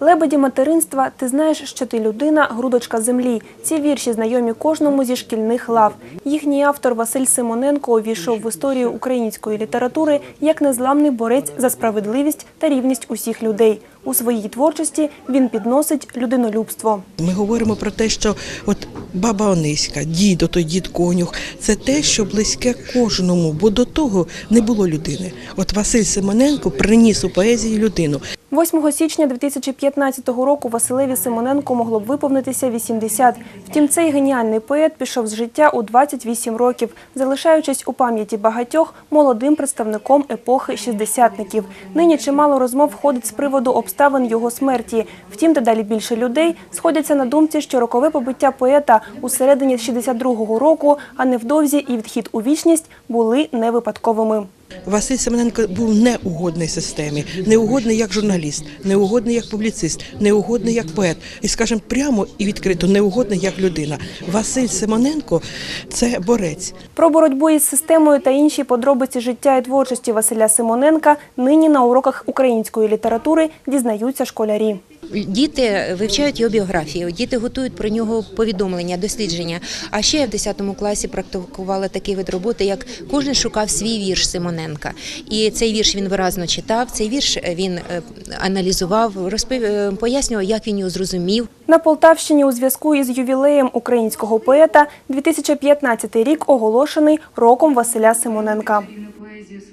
Лебеді материнства, ти знаєш, що ти людина, грудочка землі. Ці вірші знайомі кожному зі шкільних лав. Їхній автор Василь Симоненко увійшов в історію української літератури як незламний борець за справедливість та рівність усіх людей. У своїй творчості він підносить людинолюбство. Ми говоримо про те, що от баба Ониська, дідо, той дід конюх, це те, що близьке кожному, бо до того не було людини. От Василь Симоненко приніс у поезії людину. 8 січня 2015 року Василеві Симоненко могло б виповнитися 80. Втім, цей геніальний поет пішов з життя у 28 років, залишаючись у пам'яті багатьох молодим представником епохи шістдесятників. Нині чимало розмов ходить з приводу обставин його смерті. Втім, дедалі більше людей сходяться на думці, що рокове побиття поета у середині 62-го року, а невдовзі і відхід у вічність були не випадковими. Василь Семененко був неугодний системі, неугодний як журналіст, неугодний як публіцист, неугодний як поет. І скажемо прямо і відкрито, неугодний як людина. Василь Семененко це борець. Про боротьбу із системою та інші подробиці життя і творчості Василя Симоненка нині на уроках української літератури дізнаються школярі. Діти вивчають його біографію, діти готують про нього повідомлення, дослідження. А ще я в 10 класі практикувала такий вид роботи, як кожен шукав свій вірш Симоненка. І цей вірш він виразно читав. Цей вірш він е, аналізував, розпив, е, пояснював, як він його зрозумів. На Полтавщині у зв'язку із ювілеєм українського поета 2015 рік оголошений роком Василя Симоненка.